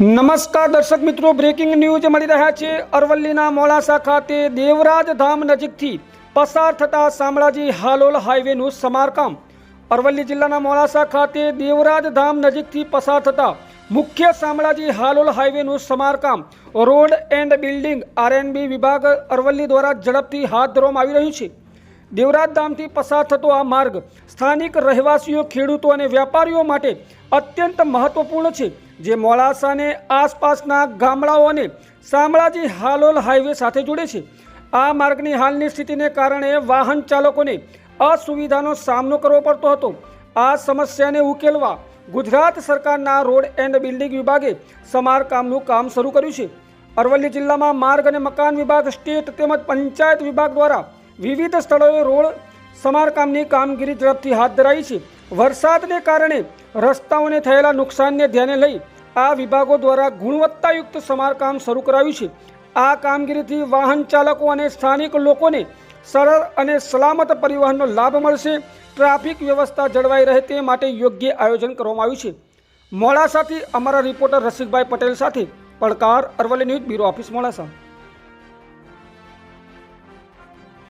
નમસ્કાર દર્શક મિત્રો બ્રેકિંગ ન્યૂઝ મળી રહ્યા છે. અરવલ્લીના મોડાસા ખાતે દેવરાજ ધામ નજીકથી પસાર થતા શામળાજી હાલોલ હાઈવેનું સમારકામ. અરવલ્લી જિલ્લાના મોડાસા ખાતે દેવરાજ ધામ નજીકથી પસાર થતા મુખ્ય શામળાજી હાલોલ હાઈવેનું સમારકામ, રોડ એન્ડ બિલ્ડિંગ આરએનબી વિભાગ અરવલ્લી દ્વારા ઝડપથી હાથ ધરવામાં આવી રહ્યું છે. દેવરાજ ધામથી પસાર થતો આ માર્ગ સ્થાનિક રહેવાસીઓ, ખેડૂતો અને વેપારીઓ માટે અત્યંત મહત્વપૂર્ણ છે. જે મોડાસાને આસપાસના ગામડાઓને શામળાજી હાલોલ હાઈવે સાથે જોડે છે. આ માર્ગની હાલની સ્થિતિને કારણે વાહન ચાલકોને અસુવિધાનો સામનો કરવો પડતો હતો. આ સમસ્યાને ઉકેલવા ગુજરાત સરકારના રોડ એન્ડ બિલ્ડિંગ વિભાગે સમારકામનું કામ શરૂ કર્યું છે. અરવલ્લી જિલ્લામાં માર્ગ અને મકાન વિભાગ, સ્ટેટ તેમજ પંચાયત વિભાગ દ્વારા વિવિધ સ્થળોએ રોડ સમારકામની કામગીરી ઝડપથી હાથ ધરાઈ છે. વરસાદને કારણે રસ્તાઓને થયેલા નુકસાનને ધ્યાને લઈ આ વિભાગો દ્વારા ગુણવત્તાયુક્ત સમારકામ શરૂ કરાયું છે. આ કામગીરીથી વાહન ચાલકો અને સ્થાનિક લોકોને સરળ અને સલામત પરિવહનનો લાભ મળશે. ટ્રાફિક વ્યવસ્થા જળવાઈ રહે તે માટે યોગ્ય આયોજન કરવામાં આવ્યું છે. મોડાસાથી અમારા રિપોર્ટર રસિકભાઈ પટેલ સાથે પડકાર Aravalli news bureau office Modasa.